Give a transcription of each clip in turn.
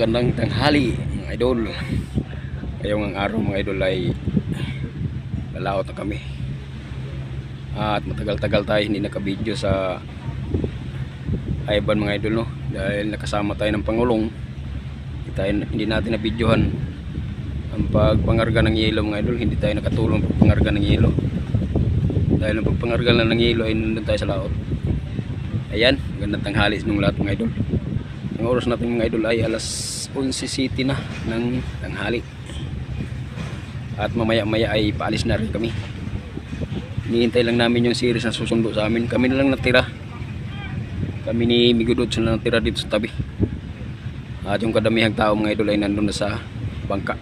magandang tanghali mga idol. Ngayong ang araw mga idol ay lalaot na kami. At matagal-tagal tayo hindi nakabidyo sa Iban mga idol no? Dahil nakasama tayo ng Pangulong. Hindi, tayo, hindi natin nabidyohan ang pagpangarga ng yelo mga idol. Hindi tayo nakatulong pagpangarga ng yelo. Dahil ang pagpangarga ng yelo ay nandun tayo sa laot. Ayan magandang tanghali sa inyong lahat mga idol ang oras natin mga idol ay alas 11.00 na ng tanghali. At mamaya maya ay paalis na rin kami. Hinihintay lang namin yung series na susundo sa amin. Kami na lang natira. Kami ni Migudod sila natira dito sa tabi. At yung kadamihang tao mga idol ay nandun na sa bangka.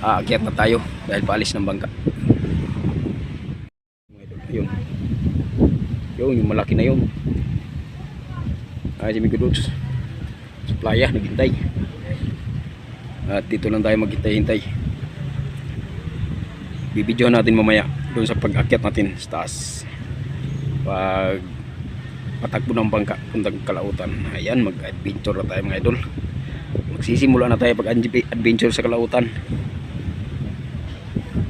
Aakyat na tayo dahil paalis ng bangka. Yun yun yung malaki na yun ay si Migudod sa playa naghintay at dito lang tayo maghintay-hintay. Bibidyohan natin mamaya doon sa pag-akyat natin sa taas. Pag patakbo ng bangka puntang kalautan. Ayan mag-adventure na tayo mga idol. Magsisimula na tayo pag-adventure sa kalautan.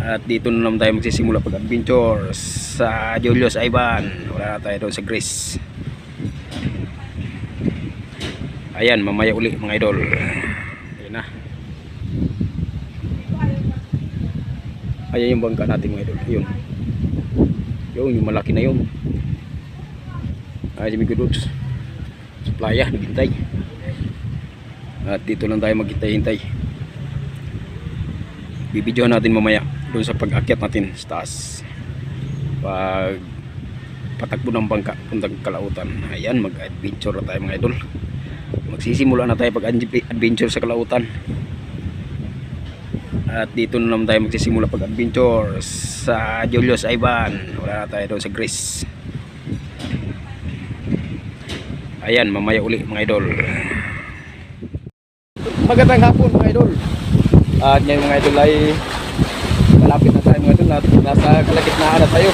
At dito na naman tayo magsisimula pag-adventure sa Julius Ivan. Wala na tayo doon sa Greece ayan mamaya uli mga idol. Ayan na. Ayan yung bangka natin mga idol. Yun yun yung malaki na yun. Ay si Migudods sa playa naghintay. At dito lang tayo maghintay-hintay. Bibidyohan natin mamaya doon sa pag-akyat natin sa taas. Pag patakbo ng bangka puntang kalautan. Ayan mag-adventure tayo mga idol magsisimula na tayo pag-adventure sa kalautan. At dito na naman tayo magsisimula pag-adventure sa Julius Ivan. Wala na tayo doon sa Greece. Ayan mamaya uli mga idol. Magandang hapon mga idol. At ngayon mga idol ay malapit na tayo mga idol at nasa kalagitnaan na tayo.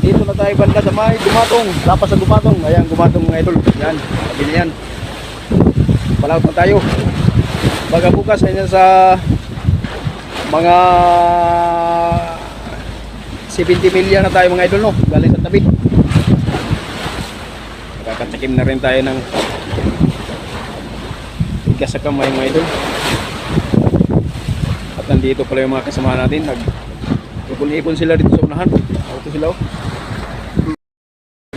Dito na tayo banda sa may gumatong. Lapas sa gumatong. Ayan gumatong mga idol. Yan. sabi palaut na tayo. Baga bukas ay sa mga 70 milya na tayo mga idol no? Galing sa tabi. Nakakatikim na rin tayo ng bigas sa kamay mga idol. At nandito pala yung mga kasama natin. Nag ipon sila dito sa unahan. Ito sila oh.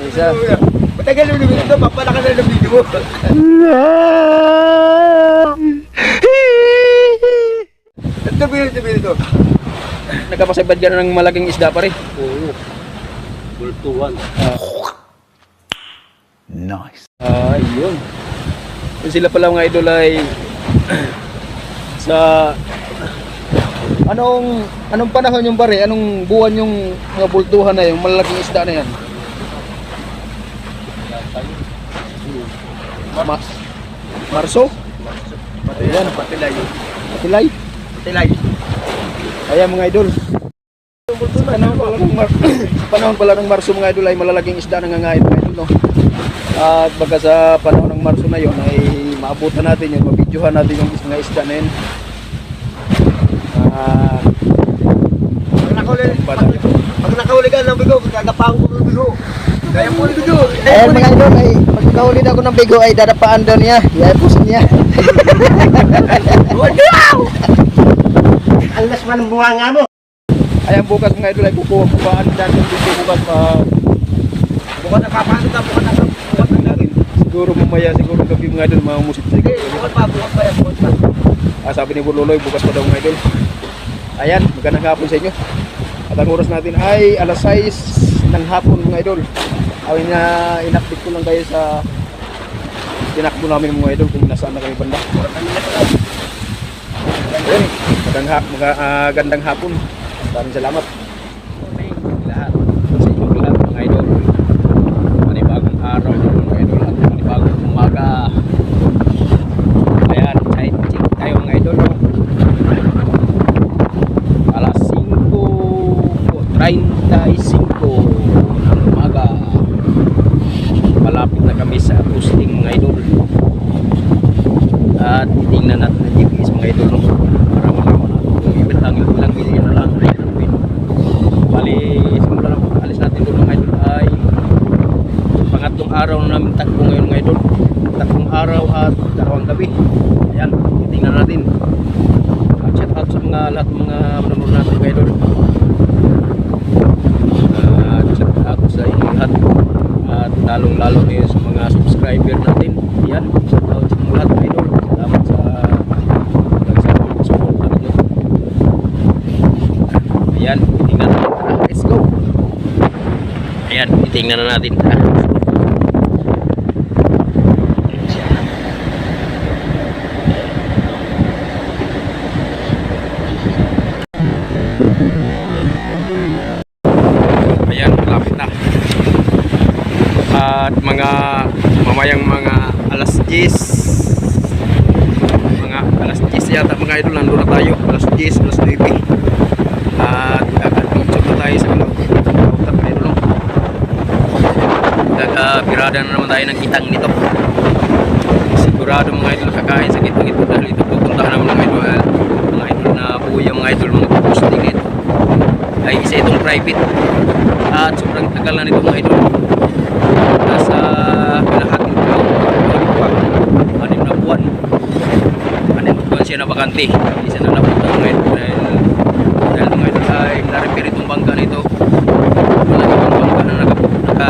Isa Matagal na naman ito, papalakas na ng video mo. Ito ba ito ito? nakapasabad ka na ng malaking isda pa rin Oo. Bultuan. Nice. Ah, yun. Yung sila pala mga idol ay sa anong anong panahon yung pare? Anong buwan yung mga bultuhan na yung malalaking isda na yan? Ma Marso? Ayan, Patilay. Patilay. Patilay. Ayan mga idol. Sa panahon pala ng Mar sa panahon pala ng Marso mga idol ay malalaking isda nangangain mga idol no. At baka sa panahon ng Marso na yon ay maabutan natin yun, mabidyohan natin yung mga isda na yun. Pag nakahuli, pag, pag nakahuli ka ng bigo, gagapang ko ng bigo. Kaya mo ng bigo. Ayan mga idol, ay pag nakahuli na ako ng bigo ay dadapaan daw niya. Iaipusin niya. Wow! Ang lasman ng bunganga mo. ayan bukas mga idol ay kukuha kuhaan natin dito bukas pa Bukan nakapasok ka, bukan nakapasok ka natin. siguro mamaya siguro gabi mga idol Hindi, siguro. bukan pa, bukan pa yan, bukan pa. Ah, sabi ni Burluloy, bukas pa daw mga idol. Ayan, magandang hapon sa inyo. At ang oras natin ay alas 6 ng hapon mga idol. Ay na in-update ko lang kayo sa tinakbo namin mga idol kung nasaan na kami banda. Ayun, magandang, ha mga, ah, gandang hapon. Maraming salamat. Lahat. Sa inyo lahat mga idol. Panibagong araw mga idol at panibagong umaga. Ayan, kahit check tayo mga idol. No? Alas 5.35 ng umaga. Malapit na kami sa posting mga idol. At titingnan natin ang GPS mga idol no? para malaman natin kung ilan lang ilang milyon na lang ay gagawin. Bali, simula na alis natin doon mga idol ay pangatlong araw na namin takbo ngayon mga idol. Tatlong araw at dalawang gabi. Ayan, titingnan natin. At shout out sa mga lahat mga manonood natin mga idol. At shout out sa inyo lahat. At lalong lalo din sa mga subscriber natin. Yan, shout out sa mga lahat mga idol. Salamat sa nagsama support natin. no? Ayan, titingnan natin. Tara, let's go. Ayan, titingnan na natin. Tara. Ayan, malapit na. At mga mamayang mga alas 10 mga alas 10 yata mga idol nandun na tayo alas 10, alas 9 at kakadungsog na tayo sa ano Putak na idol no? Nagkapirada na naman tayo ng kitang nito. Sigurado mga idol kakain sa kitang ito dahil ito pupuntahan naman mga idol mga idol na buya mga idol mga posting nito ay isa itong private. At sobrang tagal na nito mga idol. Nasa kalahating taon anim na buwan. Anim na buwan siya na bakante hindi siya na napunta mga idol dahil dahil mga idol ay na-repair itong bangka nito wala ibang bangka na naka, naka,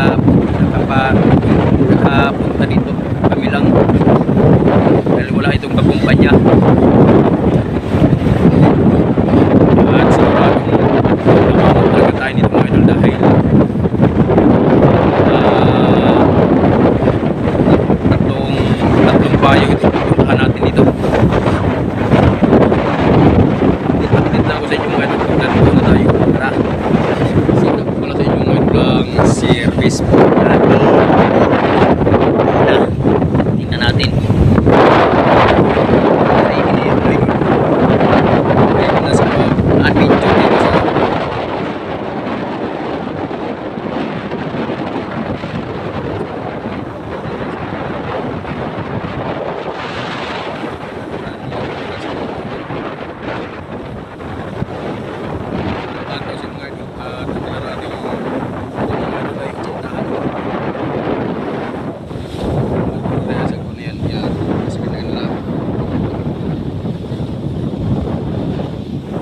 nakapa, nakapunta dito kami lang dahil wala itong kakumpanya at siguradong namamat talaga tayo nito mga idol dahil ah, tatlong tatlong bayo ito pupuntahan natin dito. Update na ako sa inyo mga nandito na tayo. Tara. Sino ko pala sa inyo mga service po natin na tingnan natin ay hindi ay ay nasa adventure dito sa Tanto si mga idol at naglalaro natin yung yung mga idol ay tsintahan. Kaya sa kung yan, yan, sa pinagin na lang.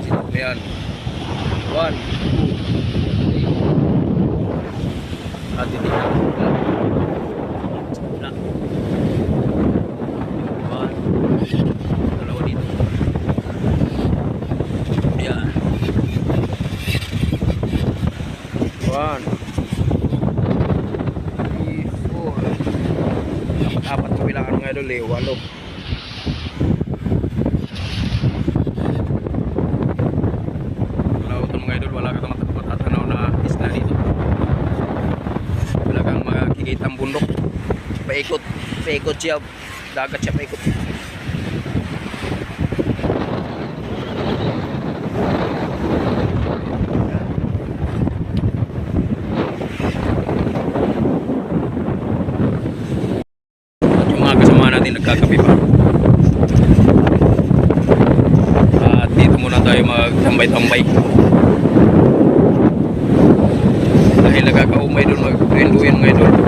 Sinap na yan. One, two, three. At titignan ko na. Na. One. Dalawa dito. Yan. One. Three, four. Apat-apat eh. Walo. Wala ko mga idol. Wala ka mat- matatanaw na isla dito. Wala kang makikita ang bundok. Paikot. Paikot siya. Dagat siya paikot. At yung mga kasama natin nagkakape pa. At dito muna tayo magtambay-tambay. Dahil nagkakaumay doon mag-duyan-duyan mga idol.